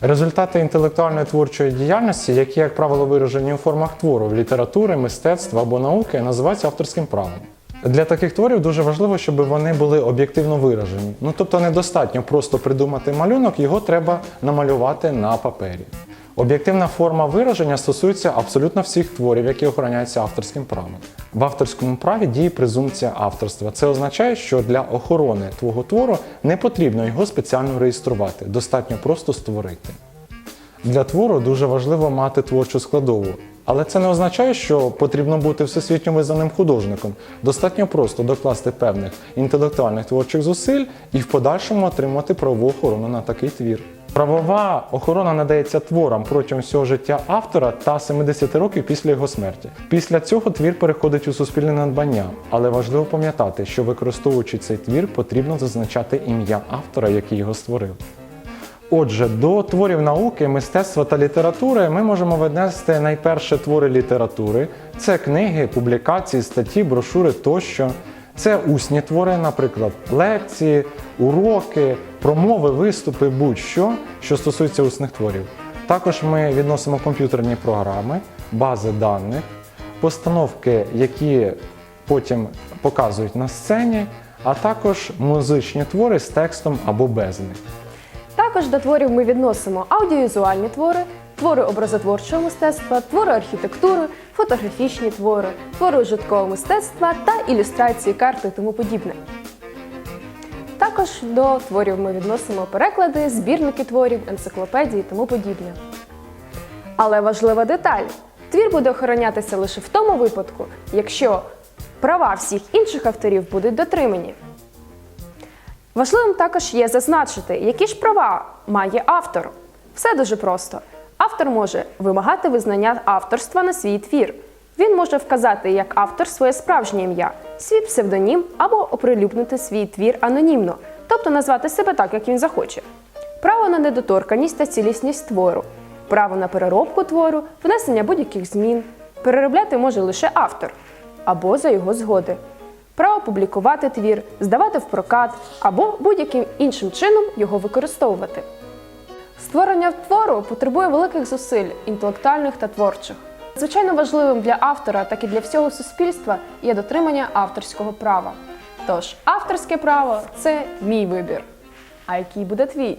Результати інтелектуальної творчої діяльності, які, як правило, виражені у формах твору, літератури, мистецтва або науки, називаються авторським правом. Для таких творів дуже важливо, щоб вони були об'єктивно виражені. Ну тобто недостатньо просто придумати малюнок, його треба намалювати на папері. Об'єктивна форма вираження стосується абсолютно всіх творів, які охороняються авторським правом. В авторському праві діє презумпція авторства. Це означає, що для охорони твого твору не потрібно його спеціально реєструвати, достатньо просто створити. Для твору дуже важливо мати творчу складову. Але це не означає, що потрібно бути всесвітньо визнаним художником. Достатньо просто докласти певних інтелектуальних творчих зусиль і в подальшому отримати правову охорону на такий твір. Правова охорона надається творам протягом всього життя автора та 70 років після його смерті. Після цього твір переходить у суспільне надбання, але важливо пам'ятати, що використовуючи цей твір, потрібно зазначати ім'я автора, який його створив. Отже, до творів науки, мистецтва та літератури ми можемо віднести найперше твори літератури. Це книги, публікації, статті, брошури тощо. Це усні твори, наприклад, лекції, уроки, промови, виступи, будь-що, що стосується усних творів. Також ми відносимо комп'ютерні програми, бази даних, постановки, які потім показують на сцені, а також музичні твори з текстом або без них. Також до творів ми відносимо аудіовізуальні твори, твори образотворчого мистецтва, твори архітектури, фотографічні твори, твори ужиткового мистецтва та ілюстрації карти і тому подібне. Також до творів ми відносимо переклади, збірники творів, енциклопедії і тому подібне. Але важлива деталь: твір буде охоронятися лише в тому випадку, якщо права всіх інших авторів будуть дотримані. Важливим також є зазначити, які ж права має автор. Все дуже просто. Автор може вимагати визнання авторства на свій твір. Він може вказати як автор своє справжнє ім'я, свій псевдонім або оприлюднити свій твір анонімно, тобто назвати себе так, як він захоче. Право на недоторканість та цілісність твору, право на переробку твору, внесення будь-яких змін. Переробляти може лише автор або за його згоди право публікувати твір, здавати в прокат або будь-яким іншим чином його використовувати. Створення твору потребує великих зусиль, інтелектуальних та творчих. Звичайно важливим для автора, так і для всього суспільства є дотримання авторського права. Тож, авторське право це мій вибір. А який буде твій?